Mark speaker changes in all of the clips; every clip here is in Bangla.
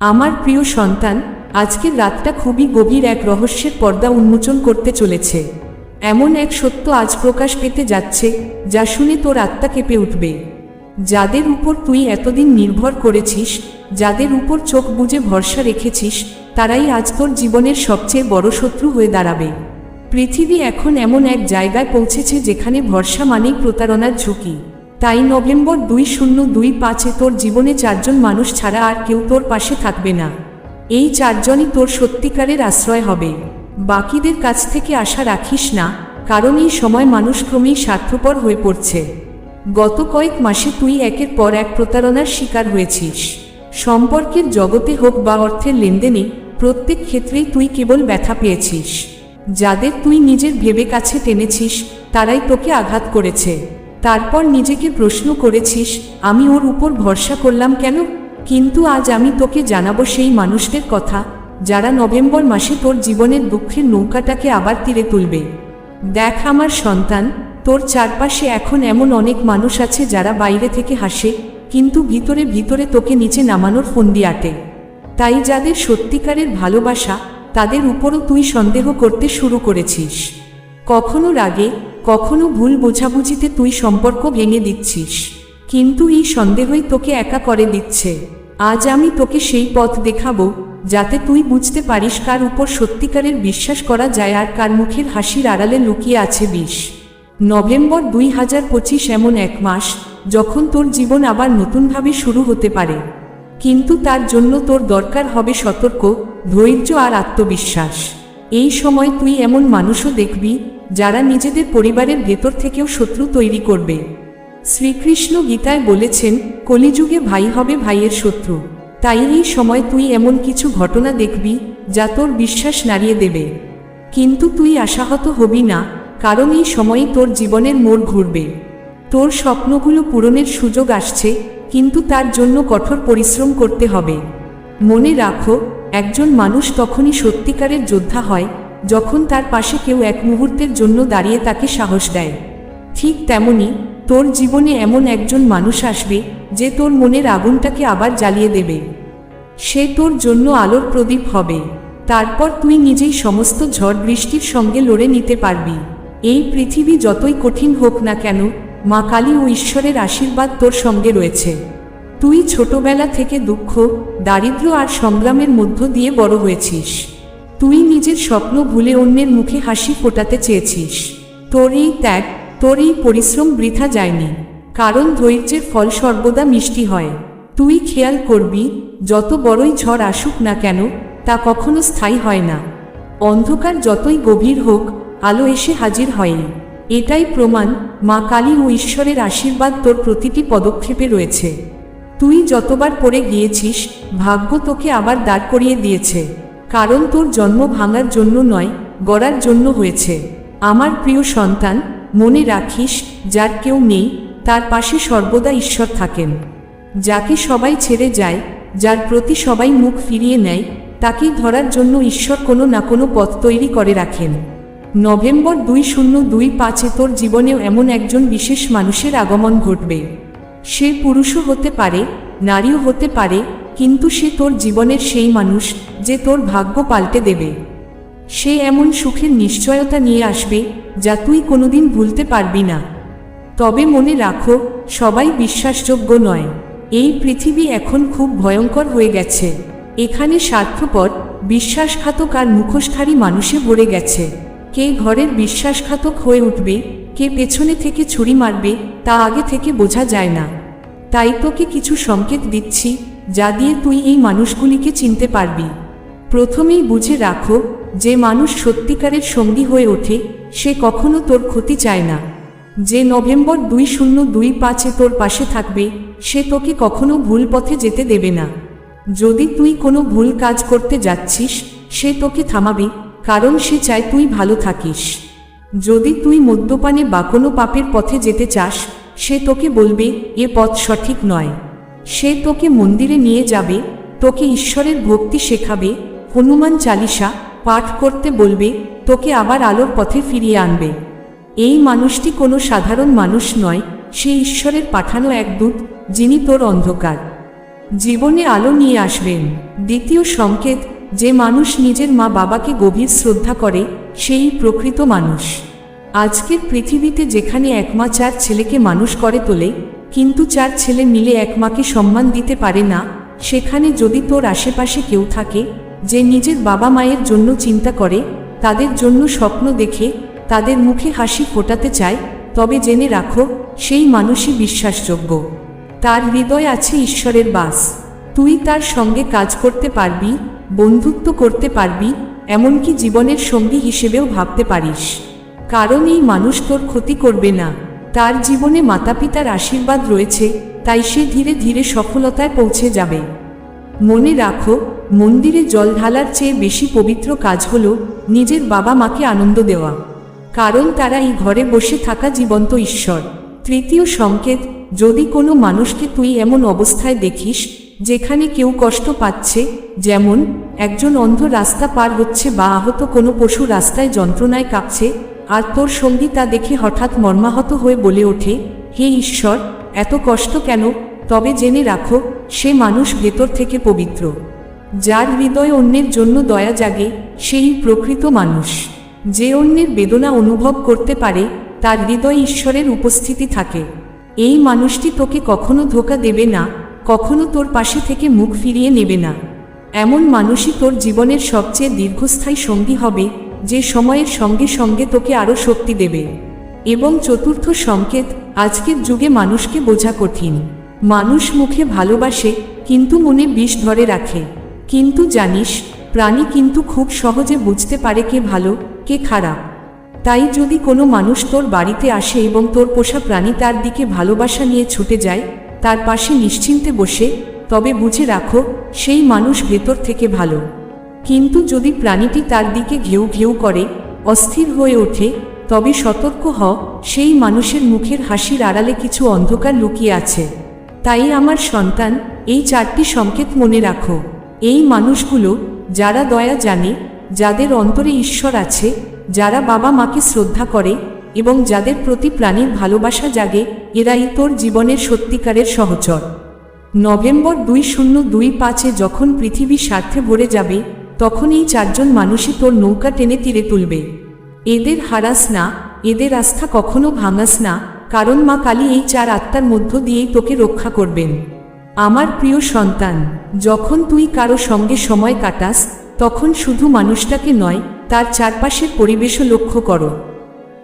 Speaker 1: আমার প্রিয় সন্তান, আজকের রাতটা খুবই গভীর এক রহস্যের পর্দা উন্মোচন করতে চলেছে। এমন এক সত্য আজ প্রকাশ পেতে যাচ্ছে, যা শুনে তোর আত্মা কেঁপে উঠবে। যাদের উপর তুই এতদিন নির্ভর করেছিস, যাদের উপর চোখ বুজে ভরসা রেখেছিস, তারাই আজ তোর জীবনের সবচেয়ে বড় শত্রু হয়ে দাঁড়াবে। পৃথিবী এখন এমন এক জায়গায় পৌঁছেছে যেখানে ভরসা মানেই প্রতারণার ঝুঁকি। তাই নভেম্বর দুই শূন্য দুই পাঁচে তোর জীবনে চারজন মানুষ ছাড়া আর কেউ তোর পাশে থাকবে না। এই চারজনই তোর সত্যিকারের আশ্রয় হবে। বাকিদের কাছ থেকে আশা রাখিস না, কারণ এই সময় মানুষ ক্রমেই স্বার্থপর হয়ে পড়ছে। গত কয়েক মাসে তুই একের পর এক প্রতারণার শিকার হয়েছিস। সম্পর্কের জগতে হোক বা অর্থের লেনদেনে, প্রত্যেক ক্ষেত্রেই তুই কেবল ব্যথা পেয়েছিস। যাদের তুই নিজের ভেবে কাছে টেনেছিস, তারাই তোকে আঘাত করেছে। তারপর নিজেকে প্রশ্ন করেছিস, আমি ওর উপর ভরসা করলাম কেন? কিন্তু আজ আমি তোকে জানাব সেই মানুষদের কথা, যারা নভেম্বর মাসে তোর জীবনের দুঃখের নৌকাটাকে আবার তীরে তুলবে। দেখ আমার সন্তান, তোর চারপাশে এখন এমন অনেক মানুষ আছে যারা বাইরে থেকে হাসে, কিন্তু ভিতরে ভিতরে তোকে নিচে নামানোর ফন্দি আটে। তাই যাদের সত্যিকারের ভালোবাসা, তাদের উপরও তুই সন্দেহ করতে শুরু করেছিস। কখনো রাগে কখনো ভুল বোঝাবুঝিতে তুই সম্পর্ক ভেঙে দিচ্ছিস। কিন্তু এই সন্দেহই তোকে একা করে দিচ্ছে। আজ আমি তোকে সেই পথ দেখাবো, যাতে তুই বুঝতে পারিস কার উপর সত্যিকারের বিশ্বাস করা যায় আর কার মুখের হাসির আড়ালে লুকিয়ে আছে বিষ। নভেম্বর দুই হাজার পঁচিশ এমন এক মাস, যখন তোর জীবন আবার নতুনভাবে শুরু হতে পারে। কিন্তু তার জন্য তোর দরকার হবে সতর্ক, ধৈর্য আর আত্মবিশ্বাস। এই সময় তুই এমন মানুষও দেখবি যারা নিজেদের পরিবারের ভেতর থেকেও শত্রু তৈরি করবে। শ্রীকৃষ্ণ গীতায় বলেছেন, কলিযুগে ভাই হবে ভাইয়ের শত্রু। তাই এই সময় তুই এমন কিছু ঘটনা দেখবি, যা তোর বিশ্বাস নাড়িয়ে দেবে। কিন্তু তুই আশাহত হবি না, কারণ এই সময়ে তোর জীবনের মোড় ঘুরবে। তোর স্বপ্নগুলো পূরণের সুযোগ আসছে, কিন্তু তার জন্য কঠোর পরিশ্রম করতে হবে। মনে রাখো, একজন মানুষ তখনই সত্যিকারের যোদ্ধা হয় যখন তার পাশে কেউ এক মুহূর্তের জন্য দাঁড়িয়ে তাকে সাহস দেয়। ঠিক তেমনি, তোর জীবনে এমন একজন মানুষ আসবে যে তোর মনের আগুনটাকে আবার জ্বালিয়ে দেবে। সে তোর জন্য আলোর প্রদীপ হবে। তারপর তুই নিজেই সমস্ত ঝড় বৃষ্টির সঙ্গে লড়ে নিতে পারবি। এই পৃথিবী যতই কঠিন হোক না কেন, মা কালী ও ঈশ্বরের আশীর্বাদ তোর সঙ্গে রয়েছে। তুই ছোটবেলা থেকে দুঃখ, দারিদ্র্য আর সংগ্রামের মধ্য দিয়ে বড় হয়েছিস। তুই নিজের স্বপ্ন ভুলে অন্যের মুখে হাসি ফোটাতে চেয়েছিস। তোর এই ত্যাগ তোর এই পরিশ্রম বৃথা যায়নি। কারণ ধৈর্যের ফল সর্বদা মিষ্টি হয়। তুই খেয়াল করবি, যত বড়ই ঝড় আসুক না কেন, তা কখনো স্থায়ী হয় না। অন্ধকার যতই গভীর হোক, আলো এসে হাজির হয়নি। এটাই প্রমাণ মা কালী ও ঈশ্বরের আশীর্বাদ তোর প্রতিটি পদক্ষেপে রয়েছে। তুই যতবার পড়ে গিয়েছিস, ভাগ্য তোকে আবার দাঁড় করিয়ে দিয়েছে। কারণ তোর জন্ম ভাঙার জন্য নয়, গড়ার জন্য হয়েছে। আমার প্রিয় সন্তান, মনে রাখিস, যার কেউ নেই, তার পাশে সর্বদা ঈশ্বর থাকেন। যাকে সবাই ছেড়ে যায়, যার প্রতি সবাই মুখ ফিরিয়ে নেয়, তাকে ধরার জন্য ঈশ্বর কোনো না কোনো পথ তৈরি করে রাখেন। নভেম্বর দুই শূন্য দুই পাঁচে তোর জীবনেও এমন একজন বিশেষ মানুষের আগমন ঘটবে। সে পুরুষও হতে পারে, নারীও হতে পারে কিন্তু সে তোর জীবনের সেই মানুষ যে তোর ভাগ্য পাল্টে দেবে। সে এমন সুখের নিশ্চয়তা নিয়ে আসবে যা তুই কোনোদিন ভুলতে পারবি না। তবে মনে রাখো, সবাই বিশ্বাসযোগ্য নয়। এই পৃথিবী এখন খুব ভয়ঙ্কর হয়ে গেছে। এখানে স্বার্থপর, বিশ্বাসঘাতক আর মুখোশধারী মানুষে ভরে গেছে। কে ঘরের বিশ্বাসঘাতক হয়ে উঠবে, কে পেছনে থেকে ছুরি মারবে, তা আগে থেকে বোঝা যায় না। তাই তোকে কিছু সংকেত দিচ্ছি যা দিয়ে তুই এই মানুষগুলিকে চিনতে পারবি। প্রথমেই বুঝে রাখো, যে মানুষ সত্যিকারের সঙ্গী হয়ে ওঠে, সে কখনো তোর ক্ষতি চায় না। যে নভেম্বর দুই শূন্য দুই পাঁচে তোর পাশে থাকবে, সে তোকে কখনো ভুল পথে যেতে দেবে না। যদি তুই কোনো ভুল কাজ করতে যাচ্ছিস, সে তোকে থামাবে, কারণ সে চায় তুই ভালো থাকিস। যদি তুই মদ্যপানে বা কোনো পাপের পথে যেতে চাস, সে তোকে বলবে, এ পথ সঠিক নয়। সে তোকে মন্দিরে নিয়ে যাবে, তোকে ঈশ্বরের ভক্তি শেখাবে, হনুমান চালিসা পাঠ করতে বলবে, তোকে আবার আলোর পথে ফিরিয়ে আনবে। এই মানুষটি কোনো সাধারণ মানুষ নয়, সে ঈশ্বরের পাঠানো এক দূত, যিনি তোর অন্ধকার। জীবনে আলো নিয়ে আসবেন। দ্বিতীয় সংকেত, যে মানুষ নিজের মা বাবাকে গভীর শ্রদ্ধা করে, সেই প্রকৃত মানুষ। আজকের পৃথিবীতে যেখানে এক মা চার ছেলেকে মানুষ করে তোলে কিন্তু চার ছেলে মিলে এক মাকে সম্মান দিতে পারে না, সেখানে যদি তোর আশেপাশে কেউ থাকে, যে নিজের বাবা মায়ের জন্য চিন্তা করে, তাদের জন্য স্বপ্ন দেখে, তাদের মুখে হাসি ফোটাতে চায়, তবে জেনে রাখো, সেই মানুষই বিশ্বাসযোগ্য। তার হৃদয় আছে ঈশ্বরের বাস। তুই তার সঙ্গে কাজ করতে পারবি, বন্ধুত্ব করতে পারবি, এমনকি জীবনের সঙ্গী হিসেবেও ভাবতে পারিস। কারণ এই মানুষ তোর ক্ষতি করবে না। তার জীবনে মাতাপিতার আশীর্বাদ রয়েছে, তাই সে ধীরে ধীরে সফলতায় পৌঁছে যাবে। মনে রাখো, মন্দিরে জল ঢালার চেয়ে বেশি পবিত্র কাজ হল নিজের বাবা মাকে আনন্দ দেওয়া। কারণ তারা এই ঘরে বসে থাকা জীবন্ত ঈশ্বর। তৃতীয় সংকেত, যদি কোনো মানুষকে তুই এমন অবস্থায় দেখিস, যেখানে কেউ কষ্ট পাচ্ছে, যেমন, একজন অন্ধ রাস্তা পার হচ্ছে বা আহত কোনো পশু রাস্তায় যন্ত্রণায় কাঁপছে আর তোর সঙ্গী তা দেখে হঠাৎ মর্মাহত হয়ে বলে ওঠে, হে ঈশ্বর, এত কষ্ট কেন? তবে জেনে রাখো, সে মানুষ ভেতর থেকে পবিত্র। যার হৃদয় অন্যের জন্য দয়া জাগে, সেই প্রকৃত মানুষ। যে অন্যের বেদনা অনুভব করতে পারে, তার হৃদয় ঈশ্বরের উপস্থিতি থাকে। এই মানুষটি তোকে কখনো ধোকা দেবে না, কখনো তোর পাশে থেকে মুখ ফিরিয়ে নেবে না। এমন মানুষই তোর জীবনের সবচেয়ে দীর্ঘস্থায়ী সঙ্গী হবে যে সময়ের সঙ্গে সঙ্গে তোকে আরও শক্তি দেবে। এবং চতুর্থ সংকেত, আজকের যুগে মানুষকে বোঝা কঠিন। মানুষ মুখে ভালোবাসে, কিন্তু মনে বিষ ধরে রাখে। কিন্তু জানিস, প্রাণী কিন্তু খুব সহজে বুঝতে পারে কে ভালো, কে খারাপ। তাই যদি কোনো মানুষ তোর বাড়িতে আসে এবং তোর পোষা প্রাণী তার দিকে ভালোবাসা নিয়ে ছুটে যায়, তার পাশে নিশ্চিন্তে বসে, তবে বুঝে রাখো, সেই মানুষ ভেতর থেকে ভালো। কিন্তু যদি প্রাণীটি তার দিকে ঘেউ ঘেউ করে, অস্থির হয়ে ওঠে, তবে সতর্ক হ, সেই মানুষের মুখের হাসির আড়ালে কিছু অন্ধকার লুকিয়ে আছে। তাই আমার সন্তান, এই চারটি সংকেত মনে রাখো। এই মানুষগুলো, যারা দয়া জানে, যাদের অন্তরে ঈশ্বর আছে, যারা বাবা মাকে শ্রদ্ধা করে, এবং যাদের প্রতি প্রাণীর ভালোবাসা জাগে, এরাই তোর জীবনের সত্যিকারের সহচর। নভেম্বর দুই শূন্য দুই পাঁচে যখন পৃথিবী স্বার্থে ভরে যাবে তখন এই চারজন মানুষই তোর নৌকা টেনে তীরে তুলবে। এদের হারাস না, এদের আস্থা কখনো ভাঙাস না, কারণ মা কালী এই চার আত্মার মধ্য দিয়েই তোকে রক্ষা করবেন। আমার প্রিয় সন্তান, যখন তুই কারও সঙ্গে সময় কাটাস, তখন শুধু মানুষটাকে নয়, তার চারপাশের পরিবেশও লক্ষ্য করো।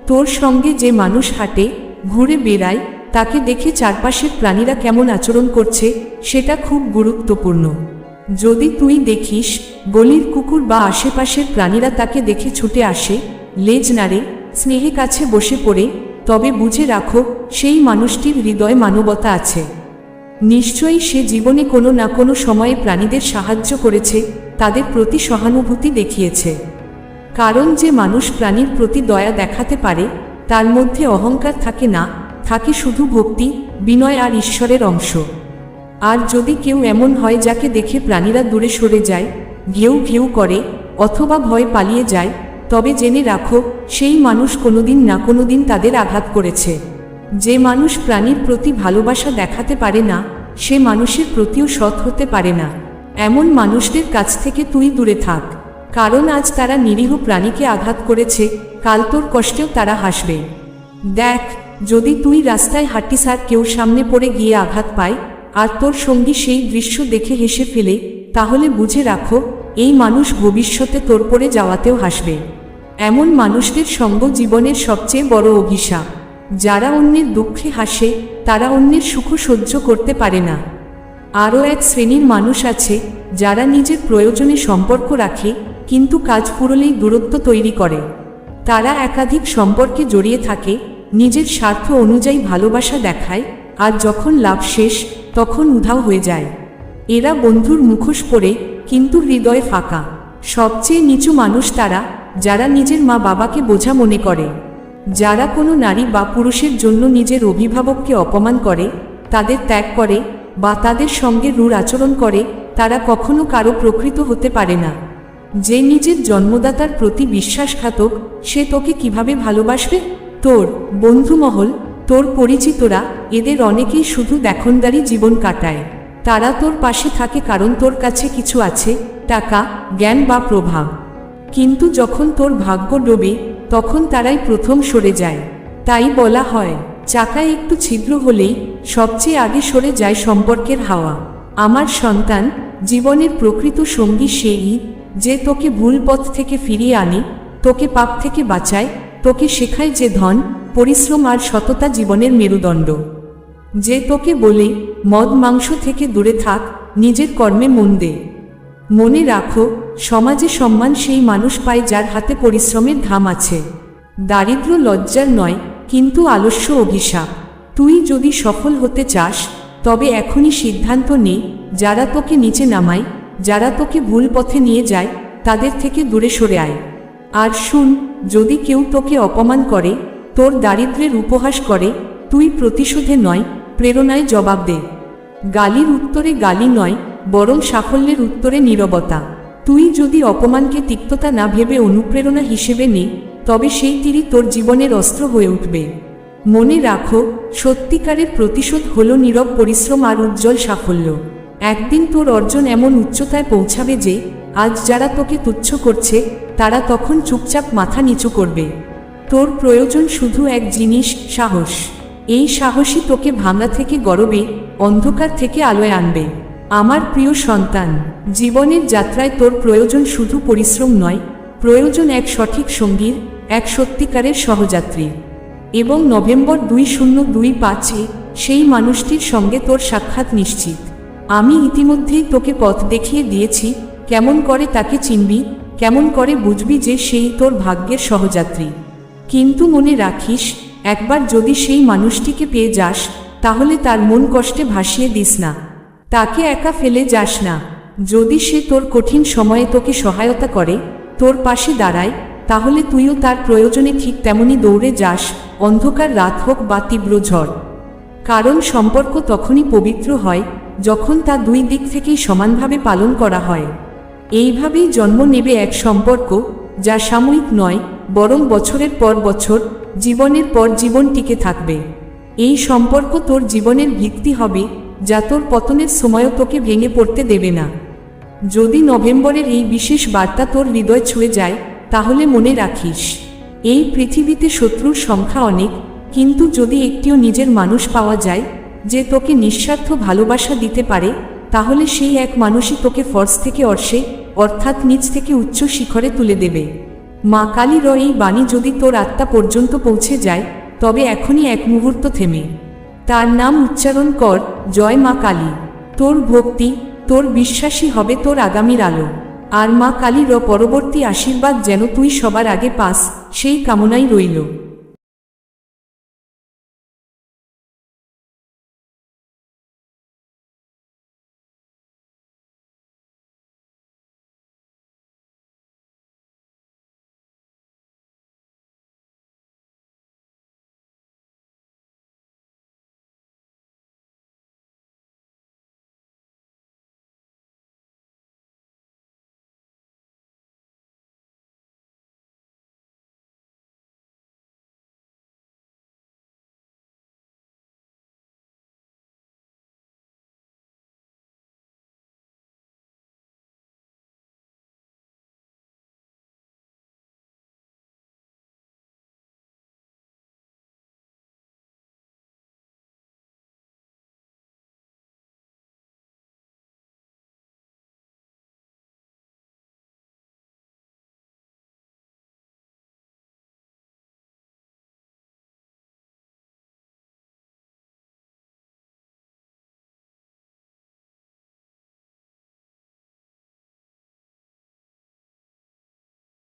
Speaker 1: তোর সঙ্গে যে মানুষ হাঁটে, ঘুরে বেড়ায়, তাকে দেখে চারপাশের প্রাণীরা কেমন আচরণ করছে, সেটা খুব গুরুত্বপূর্ণ। যদি তুই দেখিস, গলির কুকুর বা আশেপাশের প্রাণীরা তাকে দেখে ছুটে আসে, লেজ নাড়ে, স্নেহে কাছে বসে পড়ে, তবে বুঝে রাখো, সেই মানুষটির হৃদয় মানবতা আছে। নিশ্চয়ই সে জীবনে কোনো না কোনো সময়ে প্রাণীদের সাহায্য করেছে, তাদের প্রতি সহানুভূতি দেখিয়েছে। কারণ যে মানুষ প্রাণীর প্রতি দয়া দেখাতে পারে, তার মধ্যে অহংকার থাকে না, থাকে শুধু ভক্তি, বিনয় আর ঈশ্বরের অংশ। আর যদি কেউ এমন হয় যাকে দেখে প্রাণীরা দূরে সরে যায়, ঘেউ ঘেউ করে, অথবা ভয় পালিয়ে যায়, তবে জেনে রাখো, সেই মানুষ কোনোদিন না কোনোদিন তাদের আঘাত করেছে। যে মানুষ প্রাণীর প্রতি ভালোবাসা দেখাতে পারে না, সে মানুষের প্রতিও সৎ হতে পারে না। এমন মানুষদের কাছ থেকে তুই দূরে থাক। কারণ আজ তারা নিরীহ প্রাণীকে আঘাত করেছে, কাল তোর কষ্টেও তারা হাসবে। দেখ, যদি তুই রাস্তায় হাঁটিস আর কেউ সামনে পড়ে গিয়ে আঘাত পায় আর তোর সঙ্গী সেই দৃশ্য দেখে হেসে ফেলে, তাহলে বুঝে রাখো, এই মানুষ ভবিষ্যতে তোর পড়ে যাওয়াতেও হাসবে। এমন মানুষদের সঙ্গ জীবনের সবচেয়ে বড় অভিশাপ। যারা অন্যের দুঃখে হাসে, তারা অন্যের সুখ সহ্য করতে পারে না। আরও এক শ্রেণির মানুষ আছে, যারা নিজের প্রয়োজনে সম্পর্ক রাখে, কিন্তু কাজ পুরলেই দূরত্ব তৈরি করে। তারা একাধিক সম্পর্কে জড়িয়ে থাকে, নিজের স্বার্থ অনুযায়ী ভালোবাসা দেখায়, আর যখন লাভ শেষ তখন উধাও হয়ে যায়। এরা বন্ধুর মুখোশ পরে কিন্তু হৃদয় ফাঁকা। সবচেয়ে নিচু মানুষ তারা, যারা নিজের মা বাবাকে বোঝা মনে করে। যারা কোনো নারী বা পুরুষের জন্য নিজের অভিভাবককে অপমান করে, তাদের ত্যাগ করে বা তাদের সঙ্গে রূঢ় আচরণ করে, তারা কখনো কারও প্রকৃত হতে পারে না। যে নিজের জন্মদাতার প্রতি বিশ্বাসঘাতক, সে তোকে কীভাবে ভালোবাসবে? তোর বন্ধুমহল তোর পরিচিতরা এদের অনেকেই শুধু দেখনদারি জীবন কাটায়। তারা তোর পাশে থাকে কারণ তোর কাছে কিছু আছে, টাকা, জ্ঞান বা প্রভাব। কিন্তু যখন তোর ভাগ্য ডোবে, তখন তারাই প্রথম সরে যায়। তাই বলা হয় চাকায় একটু ছিদ্র হলেই সবচেয়ে আগে সরে যায় সম্পর্কের হাওয়া। আমার সন্তান, জীবনের প্রকৃত সঙ্গী সেই যে তোকে ভুল পথ থেকে ফিরিয়ে আনে, তোকে পাপ থেকে বাঁচায়, তোকে শেখায় যে ধন পরিশ্রম আর সততা জীবনের মেরুদণ্ড। যে তোকে বলে, মদ মাংস থেকে দূরে থাক, নিজের কর্মে মন দে। মনে রাখো, সমাজে সম্মান সেই মানুষ পায় যার হাতে পরিশ্রমের ধাম আছে। দারিদ্র লজ্জার নয়, কিন্তু আলস্য অভিশাপ। তুই যদি সফল হতে চাস, তবে এখনই সিদ্ধান্ত নে, যারা তোকে নিচে নামায়, যারা তোকে ভুল পথে নিয়ে যায়, তাদের থেকে দূরে সরে আয়। আর শুন, যদি কেউ তোকে অপমান করে তোর দারিদ্র্যের উপহাস করে, তুই প্রতিশোধে নয়, প্রেরণায় জবাব দে। গালির উত্তরে গালি নয়, বরং সাফল্যের উত্তরে নীরবতা। তুই যদি অপমানকে তিক্ততা না ভেবে অনুপ্রেরণা হিসেবে নে, তবে সেই তীরই তোর জীবনের অস্ত্র হয়ে উঠবে। মনে রাখো, সত্যিকারের প্রতিশোধ হল নীরব পরিশ্রম আর উজ্জ্বল সাফল্য। একদিন তোর অর্জন এমন উচ্চতায় পৌঁছাবে যে, আজ যারা তোকে তুচ্ছ করছে, তারা তখন চুপচাপ মাথা নিচু করবে। তোর প্রয়োজন শুধু এক জিনিস, সাহস। এই সাহসই তোকে ভাঙা থেকে গরবে অন্ধকার থেকে আলোয় আনবে। আমার প্রিয় সন্তান, জীবনের যাত্রায় তোর প্রয়োজন শুধু পরিশ্রম নয়, প্রয়োজন এক সঠিক সঙ্গীর, এক সত্যিকারের সহযাত্রী। এবং নভেম্বর দুই শূন্য দুই পাঁচে সেই মানুষটির সঙ্গে তোর সাক্ষাৎ নিশ্চিত। আমি ইতিমধ্যেই তোকে পথ দেখিয়ে দিয়েছি, কেমন করে তাকে চিনবি, কেমন করে বুঝবি যে সেই তোর ভাগ্যের সহযাত্রী। কিন্তু মনে রাখিস, একবার যদি সেই মানুষটিকে পেয়ে যাস, তাহলে তার মন কষ্টে ভাসিয়ে দিস না। তাকে একা ফেলে যাস না। যদি সে তোর কঠিন সময়ে তোকে সহায়তা করে, তোর পাশে দাঁড়ায়, তাহলে তুইও তার প্রয়োজনে ঠিক তেমনি দৌড়ে যাস, অন্ধকার রাত হোক বা তীব্র ঝড়। কারণ সম্পর্ক তখনই পবিত্র হয়, যখন তা দুই দিক থেকেই সমানভাবে পালন করা হয়। এইভাবেই জন্ম নেবে এক সম্পর্ক, যা সাময়িক নয় বরং বছরের পর বছর, জীবনের পর জীবন টিকে থাকবে। এই সম্পর্ক তোর জীবনের ভিত্তি হবে, যা তোর পতনের সময়ও তোকে ভেঙে পড়তে দেবে না। যদি নভেম্বরের এই বিশেষ বার্তা তোর হৃদয় ছুঁয়ে যায়, তাহলে মনে রাখিস, এই পৃথিবীতে শত্রুর সংখ্যা অনেক, কিন্তু যদি একটিও নিজের মানুষ পাওয়া যায়, যে তোকে নিঃস্বার্থ ভালোবাসা দিতে পারে, তাহলে সেই এক মানুষই তোকে ফর্স থেকে অর্শে, অর্থাৎ নিচ থেকে উচ্চ শিখরে তুলে দেবে। মা কালীর এই বাণী যদি তোর আত্মা পর্যন্ত পৌঁছে যায়, তবে এখনই এক মুহূর্ত থেমে। তার নাম উচ্চারণ কর, জয় মা কালী। তোর ভক্তি, তোর বিশ্বাসী হবে তোর আগামীর আলো। আর মা কালীর পরবর্তী আশীর্বাদ যেন তুই সবার আগে পাস, সেই কামনাই রইল।